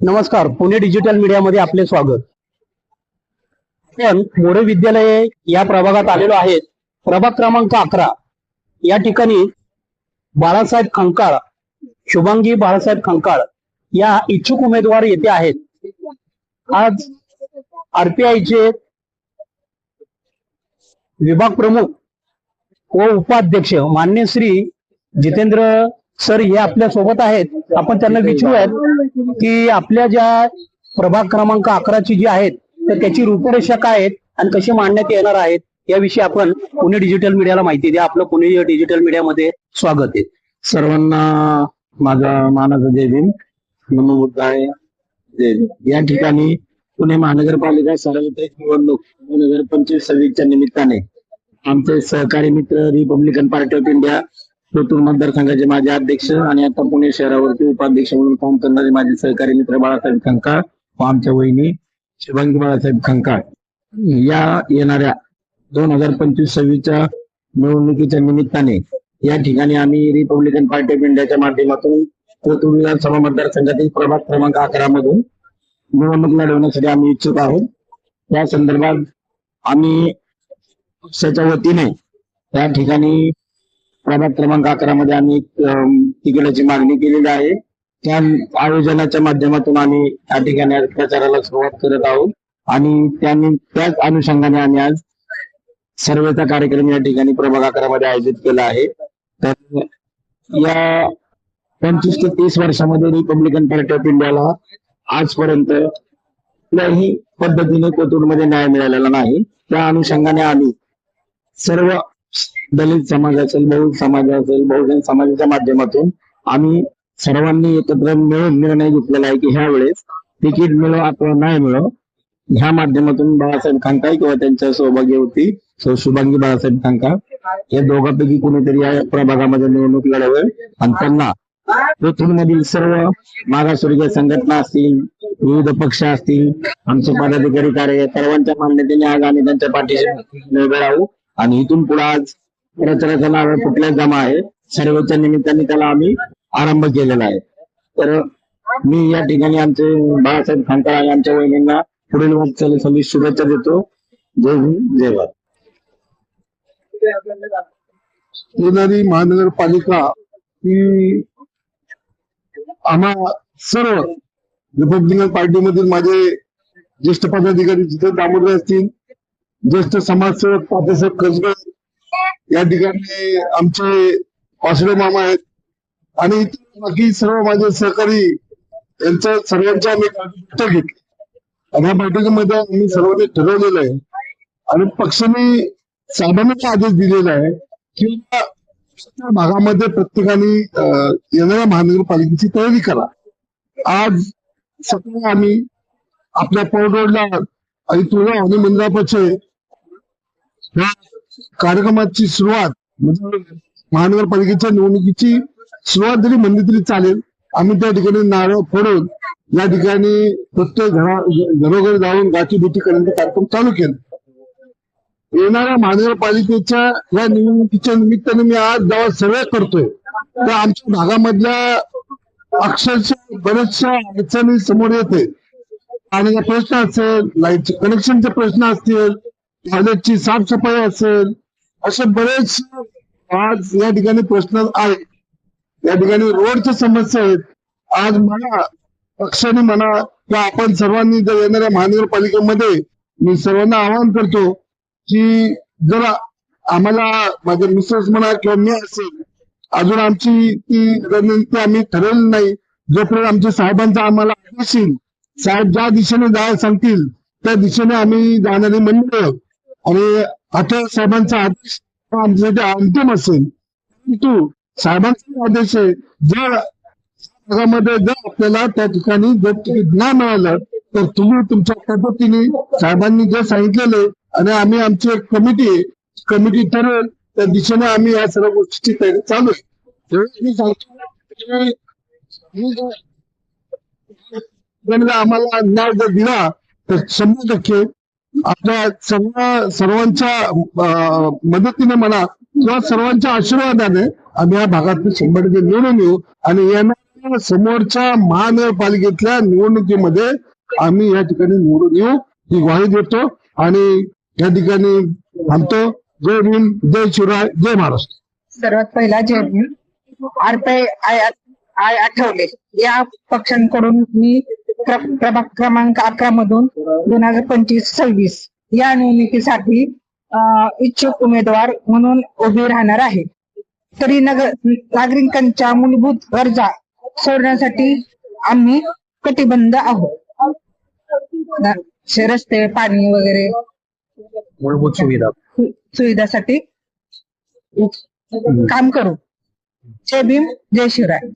नमस्कार पुणे डिजिटल मीडियामध्ये आपले स्वागत. आपण मोरे विद्यालय या प्रभागात आलेलो आहेत. प्रभाग क्रमांक अकरा. या ठिकाणी बाळासाहेब खंकाळ शुभांगी बाळासाहेब खंकाळ या इच्छुक उमेदवार येथे आहेत. आज आरपीआयचे विभाग प्रमुख व उपाध्यक्ष मान्य श्री जितेंद्र सर हे आपल्यासोबत आहेत. आपण त्यांना विचारूयात की आपल्या ज्या प्रभाग क्रमांक अकराची जी आहेत तर त्याची रूपरेषा काय आहेत आणि कशी मांडण्यात येणार आहेत याविषयी आपण पुणे डिजिटल मीडियाला माहिती द्या. आपलं पुणे डिजिटल मीडियामध्ये स्वागत आहे. सर्वांना माझा मानाचा जय भीम. नमो या ठिकाणी पुणे महानगरपालिका सार्वत्रिक निवडणूक दोन हजार पंचवीस सव्वीसच्या निमित्ताने आमचे सहकारी मित्र Republican Party of India Kotur मतदारसंघाचे माझे अध्यक्ष आणि आता पुणे शहरावरती उपाध्यक्ष म्हणून काम करणारे माझे सहकारी मित्र बाळासाहेब खंकाळ व आमच्या वहिनी शुभांगी बाळासाहेब खंकाळ या येणाऱ्या दोन हजार पंचवीस सव्वीसच्या निवडणुकीच्या निमित्ताने या ठिकाणी आम्ही रिपब्लिकन पार्टी ऑफ इंडियाच्या माध्यमातून कोथरूड विधानसभा मतदारसंघातील प्रभाग क्रमांक अकरा मधून निवडणूक लढवण्यासाठी आम्ही इच्छुक आहोत. त्या संदर्भात आम्ही पक्षाच्या वतीने त्या ठिकाणी प्रभाग क्रमांक अकरा मध्ये आम्ही तिकिटाची मागणी केलेली आहे. त्या आयोजनाच्या माध्यमातून आम्ही त्या ठिकाणी प्रचाराला सुरुवात करत आहोत. आणि त्यांनी त्याच अनुषंगाने आम्ही आज सर्वेचा कार्यक्रम या ठिकाणी प्रभाग अकरा मध्ये आयोजित केला आहे. तर या पंचवीस ते तीस वर्षामध्ये रिपब्लिकन पार्टी ऑफ इंडियाला आजपर्यंत कुठल्याही पद्धतीने कोथरूडमध्ये न्याय मिळालेला नाही. त्या अनुषंगाने आम्ही सर्व दलित समाज असेल बहु समाज असेल बहुजन समाजाच्या माध्यमातून आम्ही सर्वांनी एकत्र मिळून निर्णय घेतलेला आहे की ह्या वेळेस तिकीट मिळो अथवा नाही मिळो ह्या माध्यमातून बाळासाहेब खांका किंवा त्यांच्या सहभागी होती शुभांगी बाळासाहेब खांका या दोघांपैकी कोणीतरी या प्रभागामध्ये निवडणूक लढवेल आणि त्यांना मधील सर्व मागासवर्गीय संघटना असतील विविध पक्ष असतील आमचे पदाधिकारी कार्य सर्वांच्या मान्यतेने आज आम्ही त्यांच्या पाठीशी उभे राहू. आणि इथून पुढे आज रचनाचा नारळ फुटल्या जमा आहे सर्वच्या निमित्ताने त्याला आम्ही आरंभ केलेला आहे. तर मी या ठिकाणी आमचे बाळासाहेब खानकर आणि आमच्या वहिनींना पुढील वाटचालीसाठी शुभेच्छा देतो. जय हिंद जय भारत. येणारी महानगरपालिका ही आम्हा सर्व रिपब्लिकन पार्टीमधील माझे ज्येष्ठ पदाधिकारी जिथे दामोदर असतील ज्येष्ठ समाजसेवक तात्यासाहेब कसबे या ठिकाणी आमचे वासुदेव मामा आहेत. आणि इतर बाकी सर्व माझे सहकारी यांचं सर्वांच्या आम्ही बैठक घेतली. आणि या बैठकीमध्ये आम्ही सर्वांनी ठरवलेलं आहे. आणि पक्षाने साहेबांना आदेश दिलेला आहे किंवा भागामध्ये प्रत्येकाने येणाऱ्या महानगरपालिकेची तयारी करा. आज सकाळी आम्ही आपल्या पौड रोडला आणि तुला आणि मंदिरापाशी ह्या कार्यक्रमाची सुरुवात म्हणजे महानगरपालिकेच्या निवडणुकीची सुरुवात जरी म्हणली तरी चालेल. आम्ही त्या ठिकाणी नारळ फोडून या ठिकाणी प्रत्येक घरा घरोघरी जाऊन गाठी भेटी करण्याचा कार्यक्रम चालू केला. येणाऱ्या महानगरपालिकेच्या या निवडणुकीच्या निमित्ताने मी आज जेव्हा सगळ्या करतोय. तर आमच्या भागामधल्या अक्षरशः बऱ्याचशा अडचणी समोर येते. पाण्याचा प्रश्न असेल लाईटचे कनेक्शनचे प्रश्न असतील टॉयलेटची साफसफाई असेल असे बरेच आज या ठिकाणी प्रश्न आहेत. या ठिकाणी रोडच्या समस्या आहेत. आज मला पक्षाने म्हणा किंवा आपण सर्वांनी जर येणाऱ्या महानगरपालिकेमध्ये मी सर्वांना आवाहन करतो की जर आम्हाला माझे मिसेस म्हणा किंवा मी असेल अजून आमची ती रणनीती आम्ही ठरवली नाही. जोपर्यंत आमच्या साहेबांचा आम्हाला आदेश येईल साहेब ज्या दिशेने जायला सांगतील त्या दिशेने आम्ही जाणारी मंडळ. आणि आता साहेबांचा आदेश आमच्यासाठी अंतिम असेल परंतु साहेबांचा आदेश आहे जर भागामध्ये जर आपल्याला त्या ठिकाणी जर तिकीट मिळालं तर तुम्ही तुमच्या पद्धतीने साहेबांनी जे सांगितलेले आणि आम्ही आमची एक कमिटी कमिटी ठरवेल त्या दिशेने आम्ही या सर्व गोष्टीची तयारी चालू आहे. मी सांगतो आम्हाला न्याय जर दिला तर शंभर टक्के आपल्या सर्व सर्वांच्या मदतीने म्हणा किंवा सर्वांच्या आशीर्वादाने आम्ही या भागात शंभर टक्के निवडून येऊ. आणि येणाऱ्या समोरच्या महानगरपालिकेतल्या निवडणुकीमध्ये आम्ही या ठिकाणी निवडून येऊ ही ग्वाही देतो. आणि या ठिकाणी थांबतो जय भीम जय शिवराय जय महाराष्ट्र. सर्वात पहिला जय भीम. आय आय आठवले. या पक्षांकडून मी प्रभाग क्रमांक अकरा मधून दोन हजार पंचवीस सव्वीस या निवडणुकीसाठी इच्छुक उमेदवार म्हणून उभी राहणार आहे. तरी नगर नागरिकांच्या मूलभूत गरजा सोडण्यासाठी आम्ही कटिबंध आहोत. रस्ते पाणी वगैरे मूलभूत सुविधा. सुविधासाठी काम करू. जय भीम जय शिवराय.